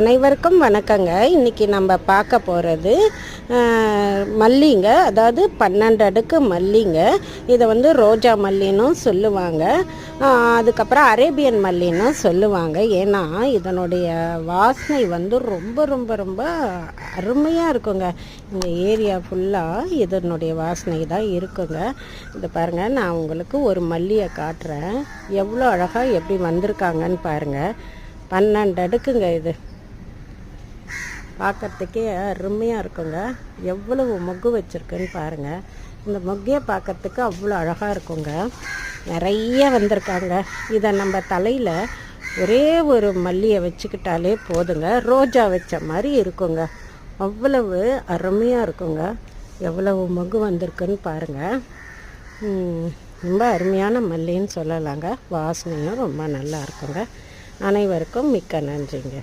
அனைவருக்கும் வணக்கங்க. இன்றைக்கி நம்ம பார்க்க போகிறது மல்லிங்க. அதாவது பன்னெண்டு அடுக்கு மல்லிங்க. இதை வந்து ரோஜா மல்லினும் சொல்லுவாங்க. அதுக்கப்புறம் அரேபியன் மல்லினும் சொல்லுவாங்க. ஏன்னா இதனுடைய வாசனை வந்து ரொம்ப ரொம்ப ரொம்ப அருமையாக இருக்குங்க. இந்த ஏரியா ஃபுல்லாக இதனுடைய வாசனை தான் இருக்குங்க. இது பாருங்கள் நான் உங்களுக்கு ஒரு மல்லியை காட்டுறேன். எவ்வளோ அழகாக எப்படி வந்திருக்காங்கன்னு பாருங்கள் பன்னெண்டு அடுக்குங்க இது. பார்க்கறதுக்கே அருமையாக இருக்குங்க. எவ்வளவு மொக்கு வச்சுருக்குன்னு பாருங்கள் இந்த மொக்கையை பார்க்கறதுக்கு அவ்வளோ அழகாக இருக்குங்க. நிறைய வந்திருக்காங்க. இதை நம்ம தலையில் ஒரே ஒரு மல்லியை வச்சுக்கிட்டாலே போதுங்க. ரோஜா வச்ச மாதிரி இருக்குங்க. அவ்வளவு அருமையாக இருக்குங்க. எவ்வளவு மொக்கு வந்திருக்குன்னு பாருங்கள் ரொம்ப அருமையான மல்லின்னு சொல்லலாங்க. வாசனையும் ரொம்ப நல்லா இருக்குங்க. அனைவருக்கும் மிக்க நன்றிங்க.